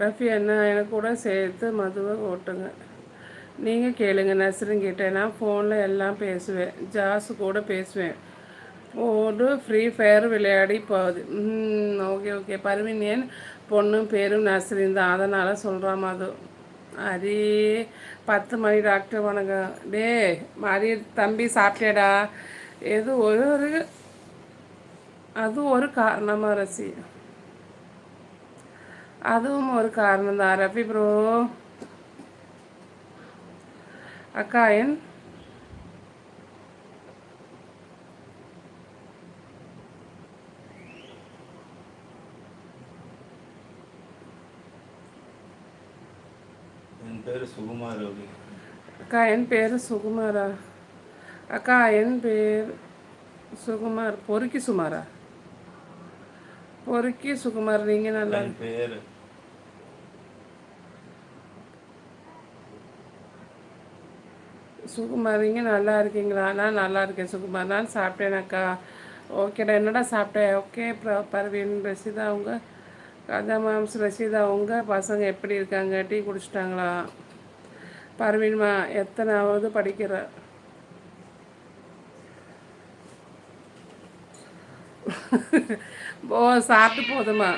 ரஃபி என்ன எனக்கு கூட சேர்த்து மதுவை ஓட்டுங்க நீங்கள் கேளுங்க நர்சரிங் நான் ஃபோனில் எல்லாம் பேசுவேன். ஜாஸு கூட பேசுவேன். ஒரு ஃப்ரீ ஃபயர் விளையாடி போகுது. ஓகே ஓகே பருவினியன் பொண்ணும் பேரும் நஸ்ரின் தான். அதனால் சொல்கிறான் மது. அரி பத்து மணி டாக்டர் வணக்கம் டே மாதிரி தம்பி சாப்பிட்டேடா. எது ஒரு ஒரு அது ஒரு காரணமாக ரசி. அதுவும் ஒரு காரணம் தான் ரஃபி ப்ரோ அக்கா என் என் பேர் சுகுமார் அக்கா என் பேர் சுகுமாரா? அக்கா என் பேர் சுகுமார் பொறுக்கி சுமாரா? பொறுக்கி சுகுமார் நீங்கள் நல்லா பேர் சுகுமார் நல்லா இருக்கீங்களா? நான் நல்லா இருக்கேன் சுகுமார் நான் சாப்பிட்டேனாக்கா ஓகேடா என்னடா சாப்பிட்டேன் ஓகே பரவீன் ரசிதா அவங்க கதா மாம்ஸ் ரசிதா அவங்க பசங்க எப்படி இருக்காங்க? டீ குடிச்சிட்டாங்களா? பரவீன்மா எத்தனாவது படிக்கிற? ஓ சாப்பிட்டு போதுமா?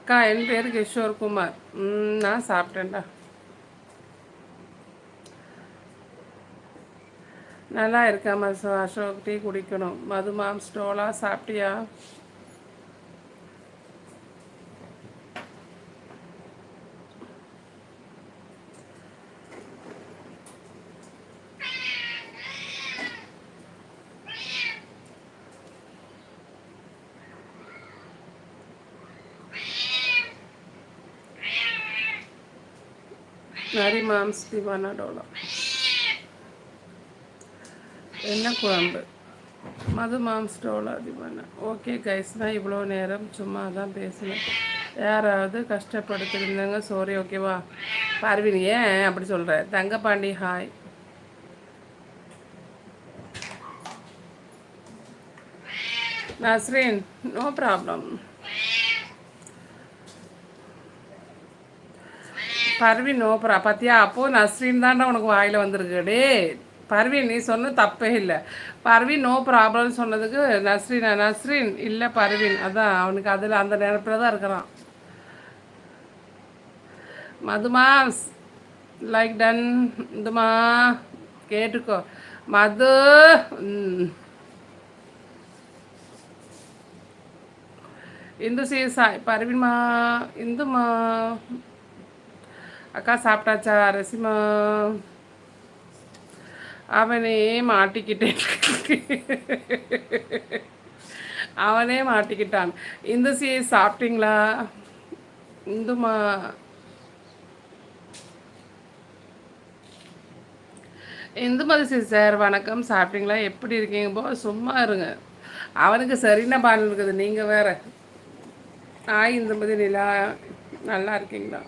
அக்கா என் பேர் கிஷோர் குமார். நான் சாப்பிட்டேன்டா. நல்லா இருக்காமா அசோக் டீ குடிக்கணும். மது மாம் ஸ்டோலா சாப்பிட்டியா? சரி மாம்ஸ் திவானா டோலா என்ன குழம்பு? மது மாம்ஸ் டோலா திவானா ஓகே கைஸ் நான் இவ்வளோ நேரம் சும்மா தான் பேசினேன். யாராவது கஷ்டப்படுத்திருந்தாங்க. சாரி ஓகேவா பார்வினி ஏன் அப்படி சொல்கிறேன் Thangapandi hi Nasreen no problem Parveen no பார்த்தியா அப்போது நஸ்ரீன் தாண்டா உனக்கு வாயில் வந்திருக்கு. டே பர்வீன் நீ சொன்ன தப்பே இல்லை. பர்வீன் நோ ப்ராப்ளம்னு சொன்னதுக்கு நஸ்ரீன் நஸ்ரீன் இல்லை பர்வீன். அதான் அவனுக்கு அதில் அந்த நினைப்பில் தான் இருக்கிறான். மதுமா லைக் டன் இதுமா கேட்டுக்கோ. மது இந்து சீசாய் சாய் இந்துமா. அக்கா சாப்பிட்டாச்சா? ரசிமா. அவனே மாட்டிக்கிட்டேன். அவனே மாட்டிக்கிட்டான். இந்த சி சாப்பிட்டீங்களா? இந்துமா. இந்துமதி சார் வணக்கம். சாப்பிட்டீங்களா? எப்படி இருக்கீங்க? போ சும்மா இருங்க. அவனுக்கு சரின பால் இருக்குது. நீங்கள் வேற. ஆய் இந்துமதி நிலா நல்லா இருக்கீங்களா?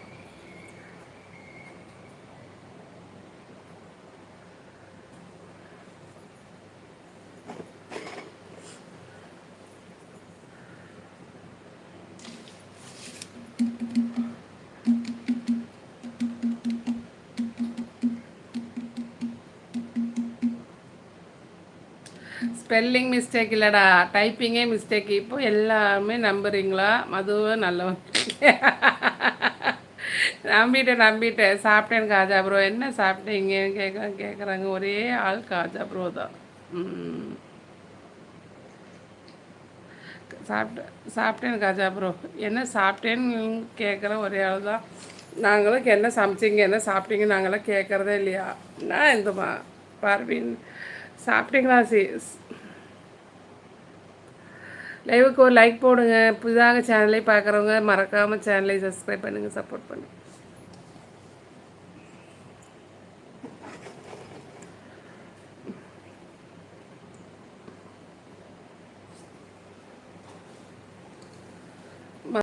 ஸ்பெல்லிங் மிஸ்டேக் இல்லைடா டைப்பிங்கே மிஸ்டேக் இப்போ எல்லாமே நம்புறீங்களா? அதுவும் நல்லவன். நம்பிட்டேன் நம்பிட்டேன். சாப்பிட்டேன் காஜா ப்ரோ என்ன சாப்பிட்டீங்கன்னு கேட்க கேட்குறாங்க ஒரே ஆள் காஜா ப்ரோ தான். சாப்பிட்டேன் சாப்பிட்டேன் காஜா ப்ரோ என்ன சாப்பிட்டேன்னு கேட்குற ஒரே ஆள் தான். நாங்களும் என்ன சமைச்சிங்க? என்ன சாப்பிட்டீங்க? நாங்களாம் கேட்குறதே இல்லையா? நான் இந்தமா பார்வின். சாப்பிட்டீங்களா சி? லைவுக்கு ஒரு லைக் போடுங்க. புதிதாக சேனலை பார்க்குறவங்க மறக்காமல் சேனலை சப்ஸ்கிரைப் பண்ணுங்கள் சப்போர்ட் பண்ணுங்கள்